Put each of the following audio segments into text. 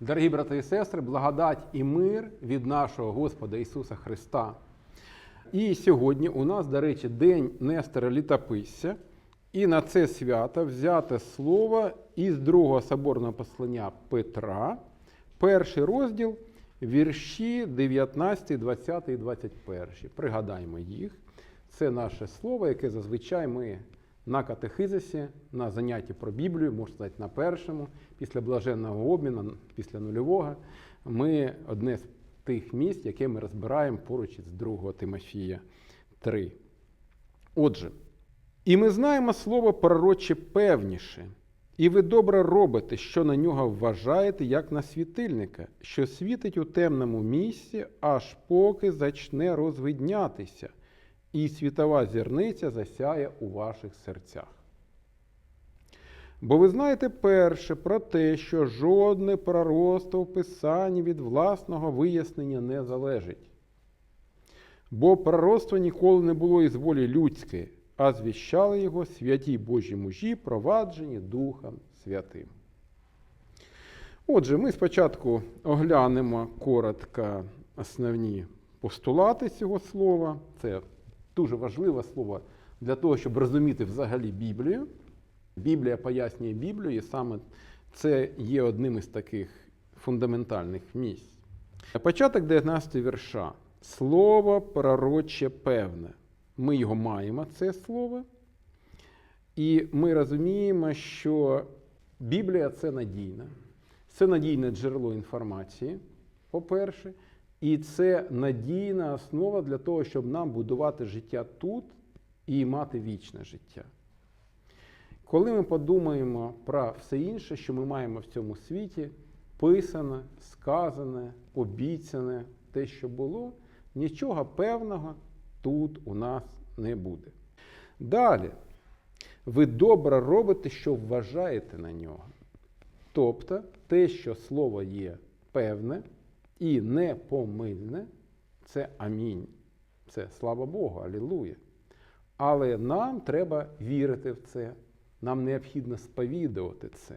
Дорогі брати і сестри, благодать і мир від нашого Господа Ісуса Христа. І сьогодні у нас, до речі, День Нестора Літописця. І на це свято взяте слово із другого соборного послання Петра, перший розділ, вірші 19, 20 і 21. Пригадаємо їх. Це наше слово, яке зазвичай ми на катехизисі, на занятті про Біблію, можна сказати, на першому, після блаженного обміну, після нульового, ми одне з тих місць, яке ми розбираємо поруч із 2 Тимофія 3. Отже, і ми знаємо слово пророче певніше, і ви добре робите, що на нього вважаєте, як на світильника, що світить у темному місці, аж поки зачне розвиднятися, і світова зірниця засяє у ваших серцях. Бо ви знаєте перше про те, що жодне пророцтво в Писанні від власного вияснення не залежить. Бо пророцтво ніколи не було із волі людської, а звіщали його святі Божі мужі, проваджені Духом Святим. Отже, ми спочатку оглянемо коротко основні постулати цього слова. Це дуже важливе слово для того, щоб розуміти взагалі Біблію. Біблія пояснює Біблію, і саме це є одним із таких фундаментальних місць. Початок 19 вірша. Слово пророче певне. Ми його маємо, це слово. І ми розуміємо, що Біблія це надійна. Це надійне джерело інформації, по-перше, і це надійна основа для того, щоб нам будувати життя тут і мати вічне життя. Коли ми подумаємо про все інше, що ми маємо в цьому світі, писане, сказане, обіцяне, те, що було, нічого певного тут у нас не буде. Далі, ви добре робите, що вважаєте на нього. Тобто те, що слово є певне і непомильне, це амінь. Це слава Богу, алілуя. Але нам треба вірити в це, нам необхідно сповідувати це.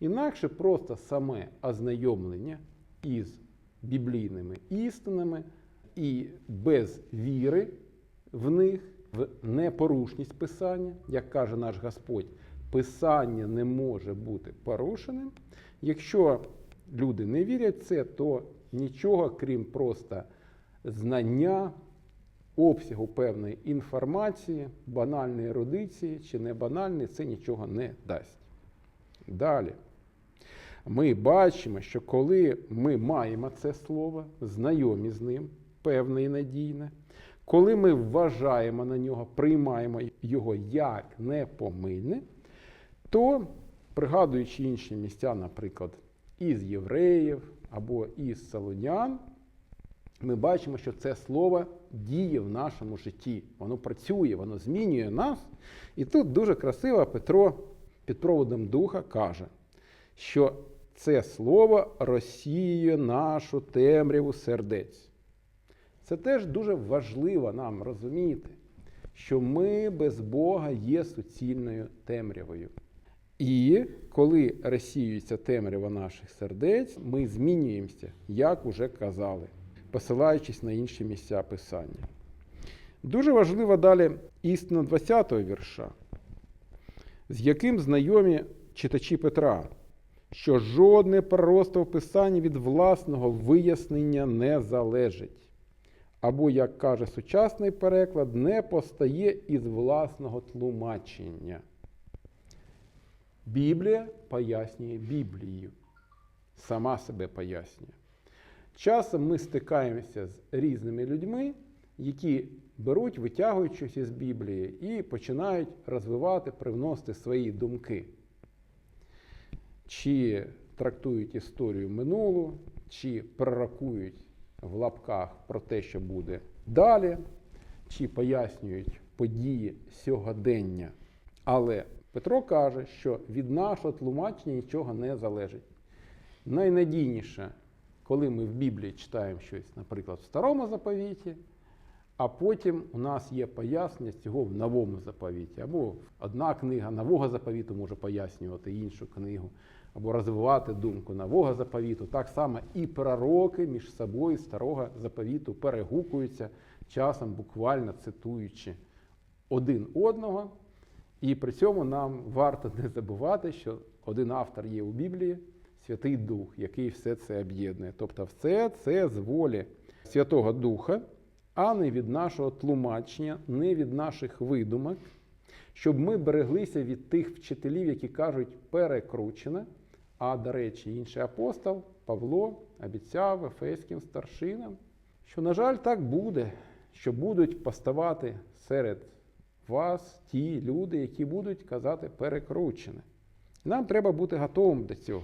Інакше просто саме ознайомлення із біблійними істинами і без віри в них, в непорушність Писання, як каже наш Господь, Писання не може бути порушеним. Якщо люди не вірять в це, то нічого, крім просто знання, обсягу певної інформації, банальної ерудиції чи не банальної, це нічого не дасть. Далі. Ми бачимо, що коли ми маємо це слово, знайомі з ним, певне і надійне, коли ми вважаємо на нього, приймаємо його як непомильне, то, пригадуючи інші місця, наприклад, із євреїв або із салонян, ми бачимо, що це слово діє в нашому житті. Воно працює, воно змінює нас. І тут дуже красиво Петро під проводом духа каже, що це слово розсіює нашу темряву сердець. Це теж дуже важливо нам розуміти, що ми без Бога є суцільною темрявою. І коли розсіюється темрява наших сердець, ми змінюємося, як уже казали, посилаючись на інші місця Писання. Дуже важлива далі істина 20-го вірша, з яким знайомі читачі Петра, що жодне пророцтво в Писанні від власного вияснення не залежить. Або, як каже сучасний переклад, не постає із власного тлумачення. Біблія пояснює Біблію, сама себе пояснює. Часом ми стикаємося з різними людьми, які беруть, витягують щось із Біблії і починають розвивати, привносити свої думки. Чи трактують історію минулу, чи пророкують в лапках про те, що буде далі, чи пояснюють події сьогодення. Але Петро каже, що від нашого тлумачення нічого не залежить. Найнадійніше, коли ми в Біблії читаємо щось, наприклад, в старому заповіті, а потім у нас є пояснення цього в новому заповіті. Або одна книга нового заповіту може пояснювати іншу книгу. або розвивати думку нового заповіту. Так само і пророки між собою старого заповіту перегукуються, часом буквально цитуючи один одного. І при цьому нам варто не забувати, що один автор є у Біблії Святий Дух, який все це об'єднує. Тобто, все це з волі Святого Духа, а не від нашого тлумачення, не від наших видумок, щоб ми береглися від тих вчителів, які кажуть перекручено. А, до речі, інший апостол Павло обіцяв ефеським старшинам, що, на жаль, так буде, що будуть поставати серед вас ті люди, які будуть казати перекручене. Нам треба бути готовим до цього.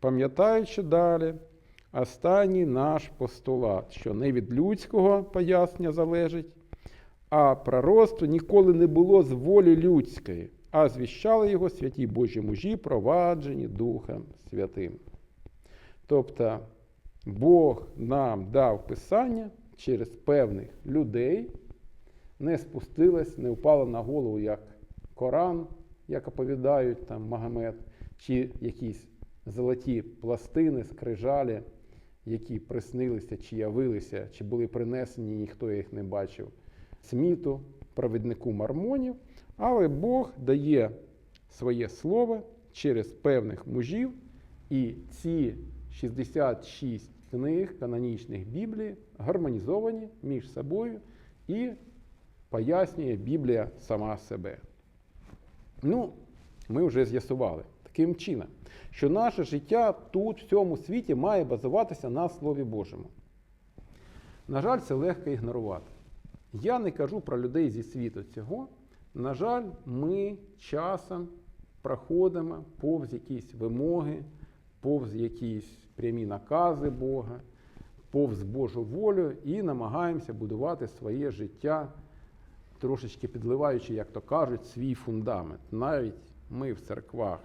Пам'ятаючи далі, останній наш постулат, що не від людського пояснення залежить, а пророцтво ніколи не було з волі людської, а звіщали його святі Божі мужі, проваджені Духом Святим. Тобто Бог нам дав Писання через певних людей, не спустилось, не впало на голову, як Коран, як оповідають там Магомед, чи якісь золоті пластини, скрижалі, які приснилися, чи явилися, чи були принесені, ніхто їх не бачив. Сміту, провіднику мормонів, але Бог дає своє слово через певних мужів, і ці 66 книг канонічних Біблії гармонізовані між собою і пояснює Біблія сама себе. Ну, ми вже з'ясували таким чином, що наше життя тут, в цьому світі, має базуватися на Слові Божому. На жаль, це легко ігнорувати. Я не кажу про людей зі світу цього. На жаль, ми часом проходимо повз якісь вимоги, повз якісь прямі накази Бога, повз Божу волю і намагаємося будувати своє життя, трошечки підливаючи, як то кажуть, свій фундамент. Навіть ми в церквах.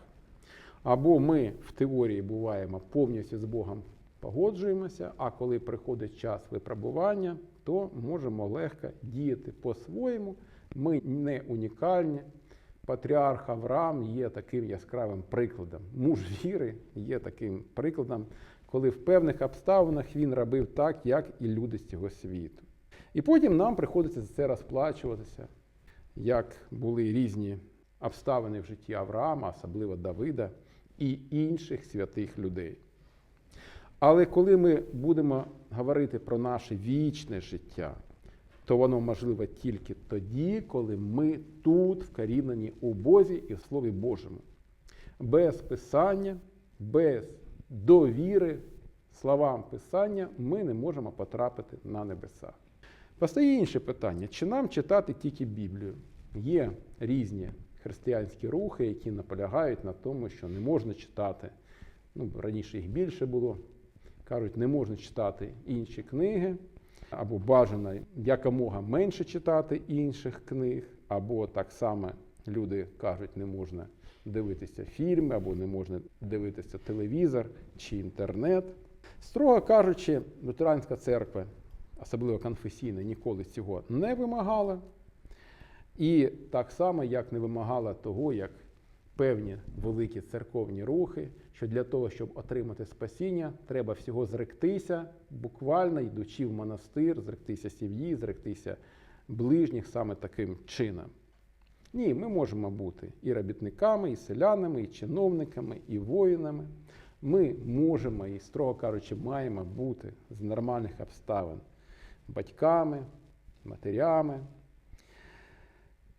Або ми в теорії буваємо повністю з Богом погоджуємося, а коли приходить час випробування, то можемо легко діяти по-своєму. Ми не унікальні. Патріарх Авраам є таким яскравим прикладом. Муж віри є таким прикладом, коли в певних обставинах він робив так, як і люди з цього світу. І потім нам приходиться за це розплачуватися, як були різні обставини в житті Авраама, особливо Давида і інших святих людей. Але коли ми будемо говорити про наше вічне життя, то воно можливе тільки тоді, коли ми тут вкорінені у Бозі і в Слові Божому. Без Писання, без довіри словам Писання ми не можемо потрапити на небеса. Постає інше питання: чи нам читати тільки Біблію? Є різні християнські рухи, які наполягають на тому, що не можна читати. Ну, раніше їх більше було. Кажуть, не можна читати інші книги, або бажано якомога менше читати інших книг, або так само люди кажуть, не можна дивитися фільми, або не можна дивитися телевізор чи інтернет. Строго кажучи, лютеранська церква, особливо конфесійна, ніколи цього не вимагала. І так само, як не вимагала того, як певні великі церковні рухи, що для того, щоб отримати спасіння, треба всього зректися, буквально йдучи в монастир, зректися сім'ї, зректися ближніх саме таким чином. Ні, ми можемо бути і робітниками, і селянами, і чиновниками, і воїнами. Ми можемо і, строго кажучи, маємо бути з нормальних обставин батьками, матерями.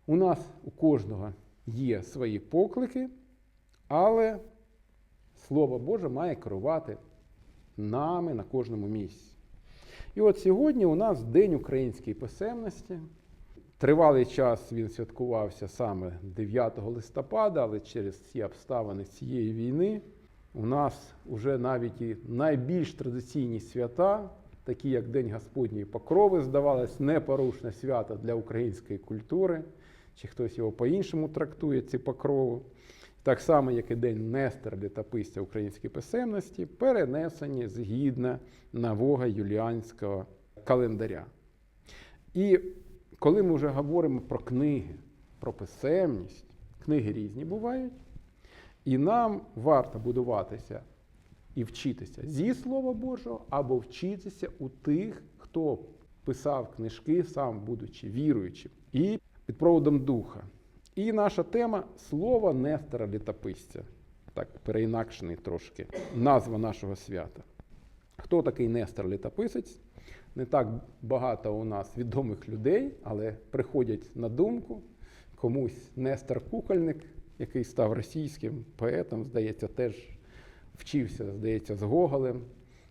У нас у кожного є свої поклики, але Слово Боже має керувати нами на кожному місці. І от сьогодні у нас День української писемності. Тривалий час він святкувався саме 9 листопада, але через ці обставини цієї війни у нас вже навіть і найбільш традиційні свята, такі як День Господньої Покрови, здавалось, непорушне свято для української культури, чи хтось його по-іншому трактує, ці покрову. Так само, як і День Нестера літописця української писемності, перенесені згідно нового юліанського календаря. І коли ми вже говоримо про книги, про писемність, книги різні бувають. І нам варто будуватися і вчитися зі Слова Божого, або вчитися у тих, хто писав книжки, сам будучи віруючим, і під проводом духа. І наша тема слово Нестора Літописця. Так, переінакшений трошки назва нашого свята. Хто такий Нестор Літописець? Не так багато у нас відомих людей, але приходять на думку комусь Нестор Кукольник, який став російським поетом, здається, теж вчився, здається, з Гоголем,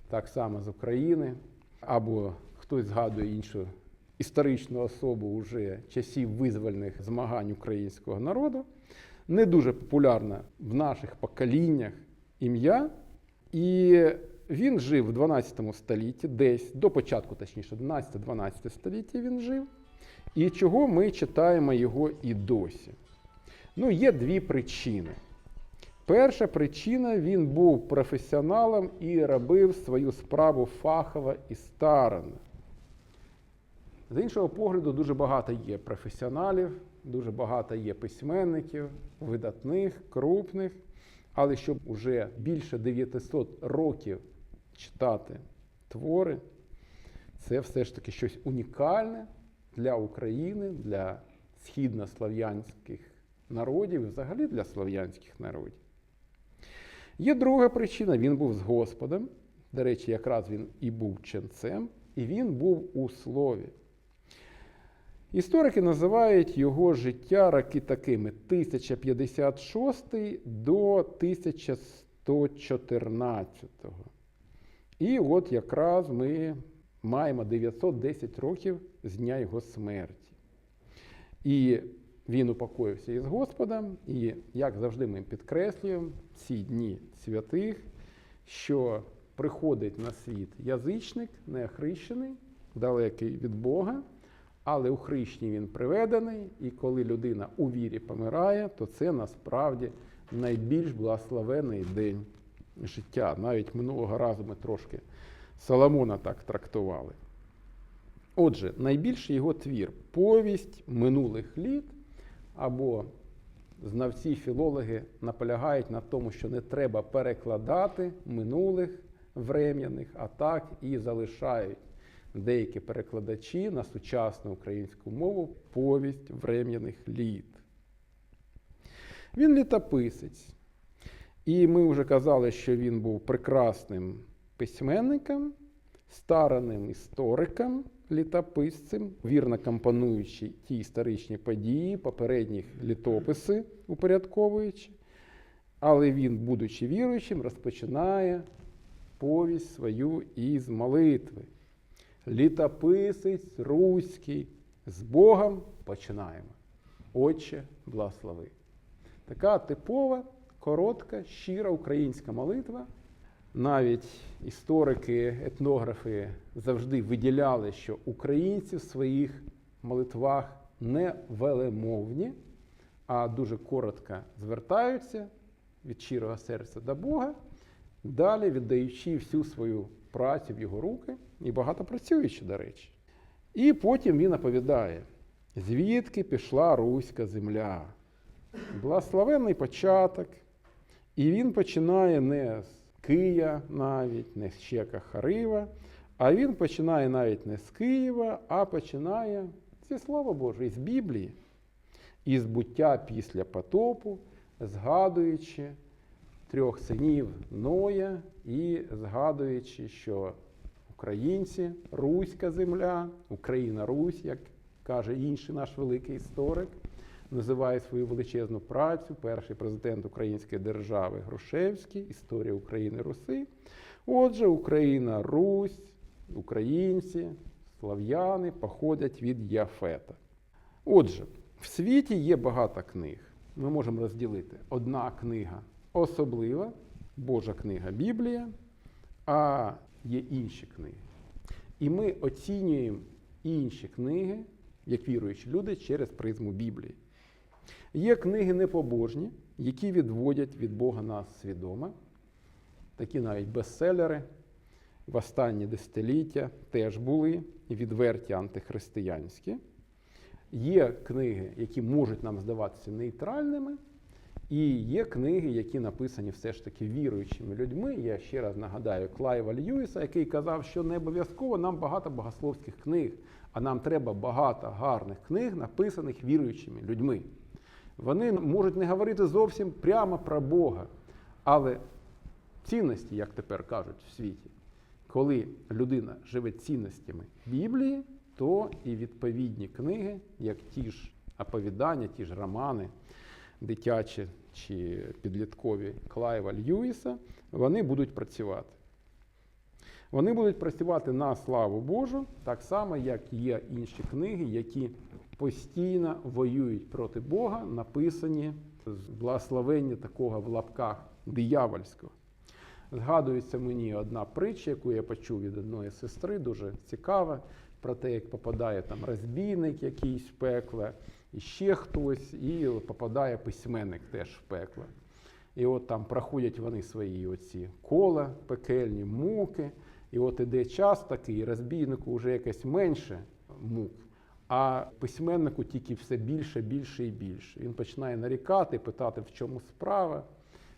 так само з України, або хтось згадує іншу історичну особу уже часів визвольних змагань українського народу. Не дуже популярна в наших поколіннях ім'я. І він жив в 12 столітті, десь до початку, точніше, 11-12 століття він жив. І чого ми читаємо його і досі? Ну, є дві причини. Перша причина він був професіоналом і робив свою справу фахово і старанно. З іншого погляду, дуже багато є професіоналів, дуже багато є письменників, видатних, крупних, але щоб уже більше 900 років читати твори, це все ж таки щось унікальне для України, для східнослов'янських народів і взагалі для слов'янських народів. Є друга причина, він був з Господом. До речі, якраз він і був ченцем, і він був у слові. Історики називають його життя роки такими 1056 до 1114. І от якраз ми маємо 910 років з дня його смерті. І він упокоївся із Господом, і, як завжди, ми підкреслюємо ці дні святих, що приходить на світ язичник, неохрещений, далекий від Бога, але у хрещенні він приведений, і коли людина у вірі помирає, то це насправді найбільш благословений день життя. Навіть минулого разу ми трошки Соломона так трактували. Отже, найбільший його твір повість минулих літ, або знавці філологи наполягають на тому, що не треба перекладати минулих врем'яних, а так і залишають деякі перекладачі на сучасну українську мову повість врем'яних літ. Він літописець. І ми вже казали, що він був прекрасним письменником, старанним істориком, літописцем, вірно компонуючи ті історичні події, попередніх літописи, упорядковуючи. Але він, будучи віруючим, розпочинає повість свою із молитви. Літописець руський, з Богом починаємо. Отче, благослови. Така типова, коротка, щира українська молитва. Навіть історики, етнографи завжди виділяли, що українці в своїх молитвах не велемовні, а дуже коротко звертаються від щирого серця до Бога, далі віддаючи всю свою працю в його руки і багато працюючи, до речі. І потім він оповідає, звідки пішла руська земля. Благословенний початок. І він починає не з Кия навіть, не з Чека Харива, а він починає навіть не з Києва, а починає зі Слова Божого, з Біблії, із буття після потопу, згадуючи трьох синів Ноя і згадуючи, що українці, Руська земля, Україна Русь, як каже інший наш великий історик, називає свою величезну працю, перший президент Української держави Грушевський, Історія України Руси. Отже, Україна, Русь, українці, слав'яни походять від Яфета. Отже, в світі є багато книг. Ми можемо розділити одна книга особлива, Божа книга Біблія, а є інші книги. І ми оцінюємо інші книги, як віруючі люди, через призму Біблії. Є книги непобожні, які відводять від Бога нас свідомо. Такі навіть бестселери в останні десятиліття теж були відверті антихристиянські. Є книги, які можуть нам здаватися нейтральними, І є книги, які написані все ж таки віруючими людьми. Я ще раз нагадаю Клайва Льюіса, який казав, що не обов'язково нам багато богословських книг, а нам треба багато гарних книг, написаних віруючими людьми. Вони можуть не говорити зовсім прямо про Бога, але цінності, як тепер кажуть в світі, коли людина живе цінностями Біблії, то і відповідні книги, як ті ж оповідання, ті ж романи, дитячі чи підліткові Клайва Льюіса, вони будуть працювати. Вони будуть працювати на славу Божу, так само, як є інші книги, які постійно воюють проти Бога, написані з благословення такого в лапках диявольського. Згадується мені одна притча, яку я почув від одної сестри, дуже цікава, про те, як попадає там розбійник якийсь в пекло, і ще хтось, і попадає письменник теж в пекло. І от там проходять вони свої оці кола, пекельні муки. І от іде час такий, розбійнику вже якесь менше мук, а письменнику тільки все більше, більше і більше. Він починає нарікати, питати, в чому справа.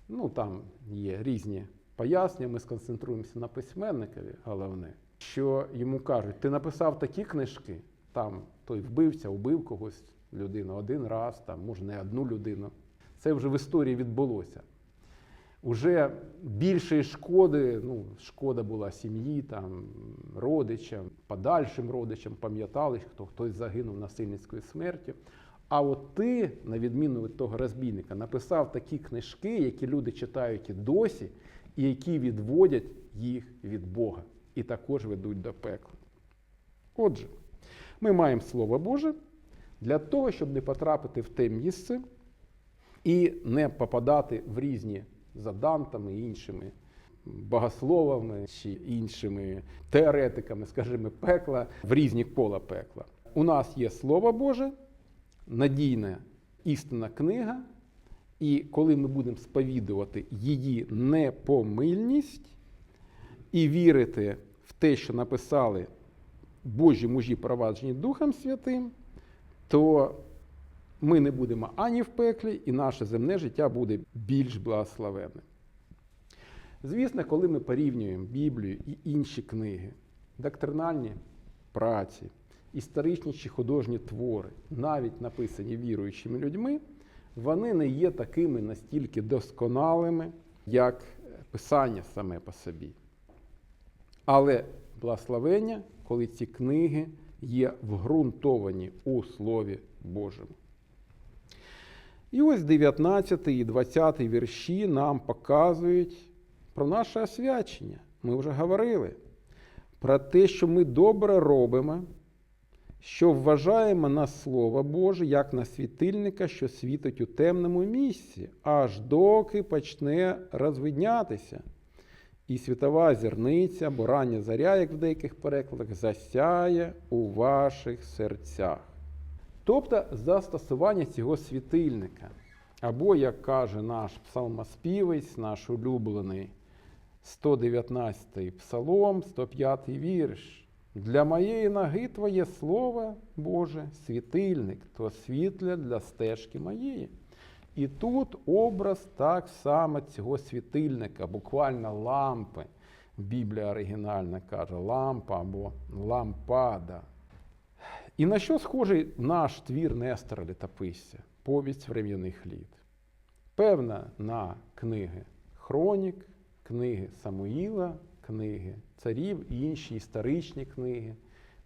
Ну там є різні пояснення, ми сконцентруємося на письменникові, головне, що йому кажуть, ти написав такі книжки, там той вбивця, вбив когось людину один раз, там, може не одну людину. Це вже в історії відбулося. Уже більшої шкоди, ну, шкода була сім'ї, там, родичам, подальшим родичам, пам'ятали, хто хтось загинув насильницькою смертю. А от ти, на відміну від того розбійника, написав такі книжки, які люди читають і досі, і які відводять їх від Бога, і також ведуть до пекла. Отже, ми маємо Слово Боже для того, щоб не потрапити в те місце і не попадати в різні за Дантами і іншими богословами чи іншими теоретиками, скажімо, пекла, в різні кола пекла. У нас є Слово Боже, надійна істинна книга, і коли ми будемо сповідувати її непомильність і вірити в те, що написали Божі мужі, проваджені Духом Святим, то ми не будемо ані в пеклі, і наше земне життя буде більш благословенним. Звісно, коли ми порівнюємо Біблію і інші книги, доктринальні праці, історичні чи художні твори, навіть написані віруючими людьми, вони не є такими настільки досконалими, як Писання саме по собі. Але благословення, коли ці книги є вґрунтовані у Слові Божому. І ось 19 і 20 вірші нам показують про наше освячення. Ми вже говорили про те, що ми добре робимо, що вважаємо на Слово Боже, як на світильника, що світить у темному місці, аж доки почне розвиднятися. І світова зірниця, або рання заря, як в деяких перекладах, засяє у ваших серцях. Тобто застосування цього світильника, або, як каже наш псалмоспівець, наш улюблений 119-й псалом, 105 й вірш. Для моєї ноги Твоє Слово, Боже, світильник, то світля для стежки моєї. І тут образ так само цього світильника, буквально лампи. Біблія оригінальна каже лампа або лампада. І на що схожий наш твір Нестора Літописця, повість врем'яних літ? Певна на книги Хронік, книги Самуїла, книги царів і інші історичні книги,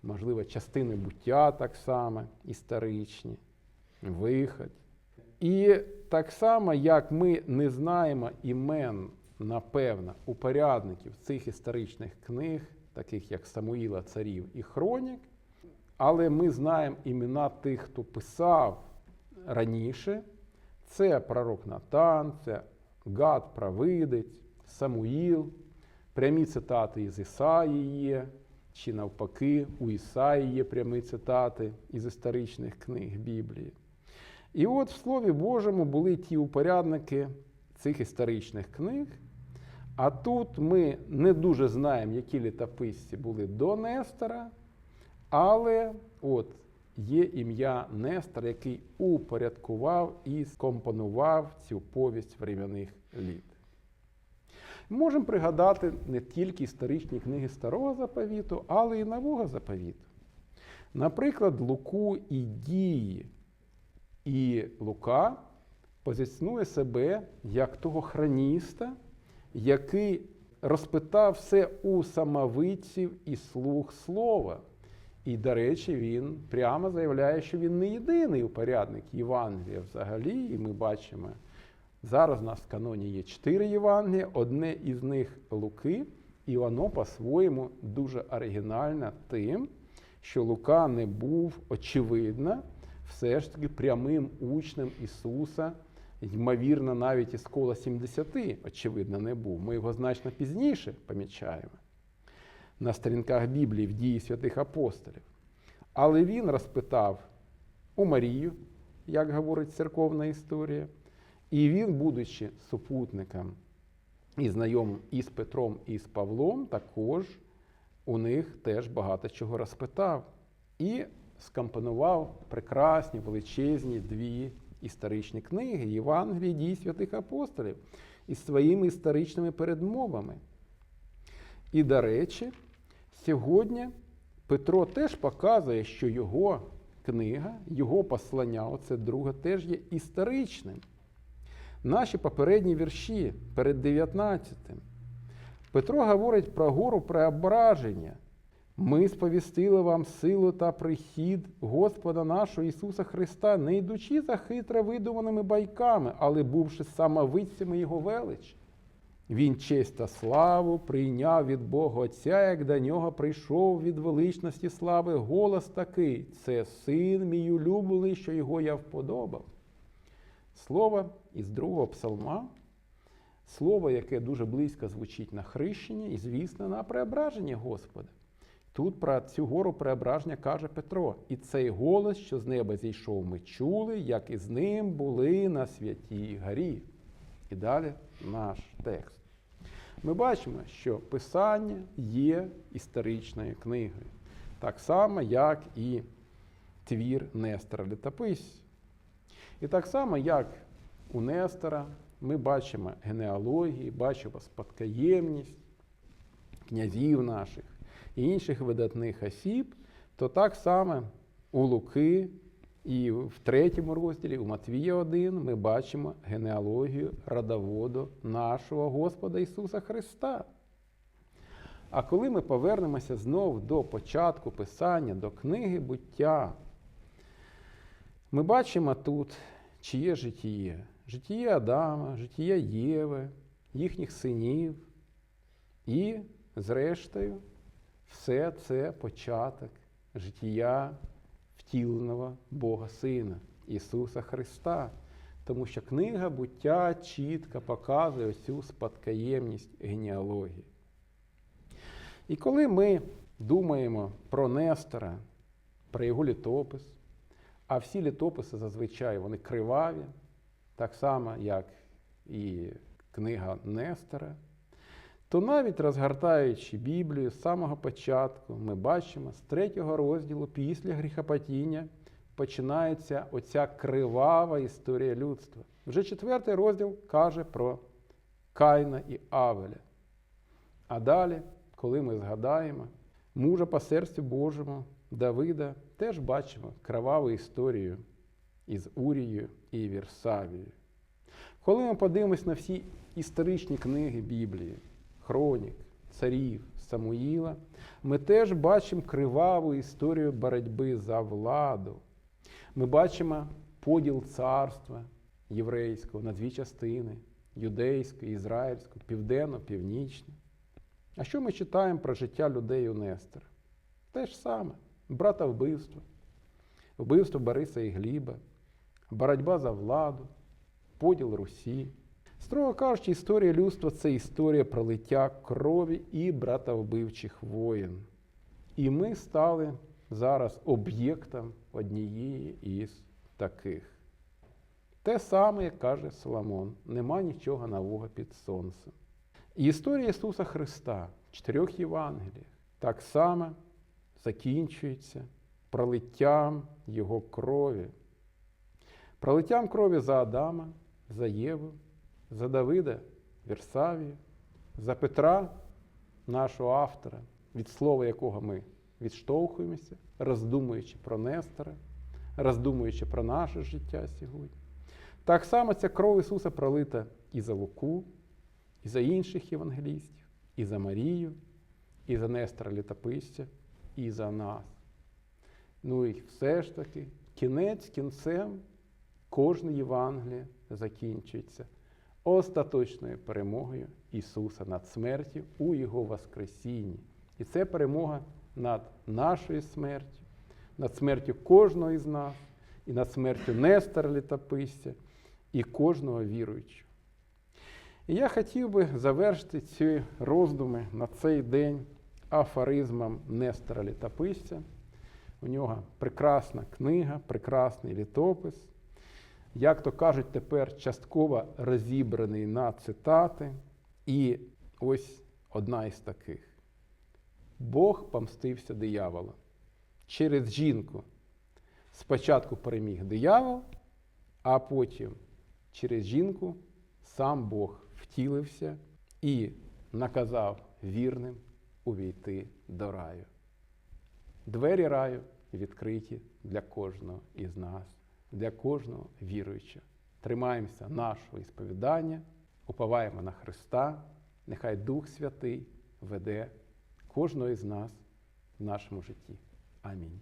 можливо, частини буття так само історичні, виход. І так само, як ми не знаємо імен, напевно, упорядників цих історичних книг, таких як Самуїла, царів і Хронік, але ми знаємо імена тих, хто писав раніше. Це пророк Натан, це Гад Правидець, Самуїл, прямі цитати із Ісаї є, чи навпаки, у Ісаї є прямі цитати із історичних книг Біблії. І от в Слові Божому були ті упорядники цих історичних книг. А тут ми не дуже знаємо, які літописці були до Нестора, але от є ім'я Нестор, який упорядкував і скомпонував цю повість временних літ. Можемо пригадати не тільки історичні книги Старого Заповіту, але й Нового Заповіту. Наприклад, Луку і дії. І Лука позиціонує себе як того хроніста, який розпитав все у самовидців і слуг слова. І, до речі, він прямо заявляє, що він не єдиний упорядник Євангелія взагалі, і ми бачимо. Зараз у нас в каноні є чотири Євангелія, одне із них Луки, і воно по-своєму дуже оригінальне тим, що Лука не був очевидно все ж таки прямим учнем Ісуса, ймовірно, навіть із кола 70, очевидно, не був. Ми його значно пізніше помічаємо на сторінках Біблії в дії святих апостолів. Але він розпитав у Марію, як говорить церковна історія, і він, будучи супутником і знайомим із Петром і з Павлом, також у них теж багато чого розпитав. І скомпонував прекрасні, величезні дві історичні книги Євангелії дій святих апостолів із своїми історичними передмовами. І, до речі, сьогодні Петро теж показує, що його книга, його послання, оце друге, теж є історичним. Наші попередні вірші перед 19-тим. Петро говорить про гору преображення. Ми сповістили вам силу та прихід Господа нашого Ісуса Христа, не йдучи за хитро видуманими байками, але бувши самовидцями Його величі. Він честь та славу прийняв від Бога Отця, як до нього прийшов від величності слави голос такий: це син мій улюблений, що його я вподобав. Слово із другого псалма, слово, яке дуже близько звучить на хрещенні і, звісно, на преображенні Господа. Тут про цю гору преображення каже Петро, і цей голос, що з неба зійшов, ми чули, як і з ним були на святій горі. І далі наш текст. Ми бачимо, що Писання є історичною книгою, так само, як і твір Нестора Літописця. І так само, як у Нестора, ми бачимо генеалогії, бачимо спадкоємність князів наших і інших видатних осіб, то так само у Луки і в третьому розділі, у Матвія 1, ми бачимо генеалогію родоводу нашого Господа Ісуса Христа. А коли ми повернемося знову до початку писання, до книги буття, ми бачимо тут чиє житіє. Житіє Адама, житіє Єви, їхніх синів. І, зрештою, все це початок життя втіленого Бога Сина Ісуса Христа. Тому що книга буття чітко показує цю спадкоємність генеалогії. І коли ми думаємо про Нестора, про його літопис, а всі літописи зазвичай вони криваві, так само, як і книга Нестора, то навіть розгортаючи Біблію з самого початку, ми бачимо з третього розділу після гріхопадіння починається оця кривава історія людства. Вже четвертий розділ каже про Кайна і Авеля. А далі, коли ми згадаємо мужа по серцю Божому Давида, теж бачимо криваву історію із Урією і Вірсавією. Коли ми подивимось на всі історичні книги Біблії, хронік, царів Самуїла, ми теж бачимо криваву історію боротьби за владу. Ми бачимо поділ царства єврейського на дві частини юдейське, ізраїльське, південно-північне. А що ми читаємо про життя людей у Нестора? Те ж саме: брата вбивства, вбивство Бориса і Гліба, боротьба за владу, поділ Русі. Строго кажучи, історія людства це історія пролиття крові і братовбивчих воїн. І ми стали зараз об'єктом однієї із таких. Те саме, як каже Соломон, нема нічого нового під сонцем. І історія Ісуса Христа в чотирьох Євангеліях так само закінчується пролиттям Його крові. Пролиттям крові за Адама, за Єву, за Давида, Вірсавію, за Петра, нашого автора, від слова якого ми відштовхуємося, роздумуючи про Нестора, роздумуючи про наше життя сьогодні. Так само ця кров Ісуса пролита і за Луку, і за інших євангелістів, і за Марію, і за Нестора Літописця, і за нас. Ну і все ж таки, кінець кінцем кожне Євангеліє закінчується остаточною перемогою Ісуса над смертю у Його Воскресінні. І це перемога над нашою смертю, над смертю кожного із нас, і над смертю Нестора Літописця, і кожного віруючого. І я хотів би завершити ці роздуми на цей день афоризмом Нестора Літописця. У нього прекрасна книга, прекрасний літопис. Як то кажуть, тепер частково розібраний на цитати. І ось одна із таких. Бог помстився дияволу. Через жінку спочатку переміг диявол, а потім через жінку сам Бог втілився і наказав вірним увійти до раю. Двері раю відкриті для кожного із нас, для кожного віруючого. Тримаємося нашого ісповідання, уповаємо на Христа, нехай Дух Святий веде кожного із нас в нашому житті. Амінь.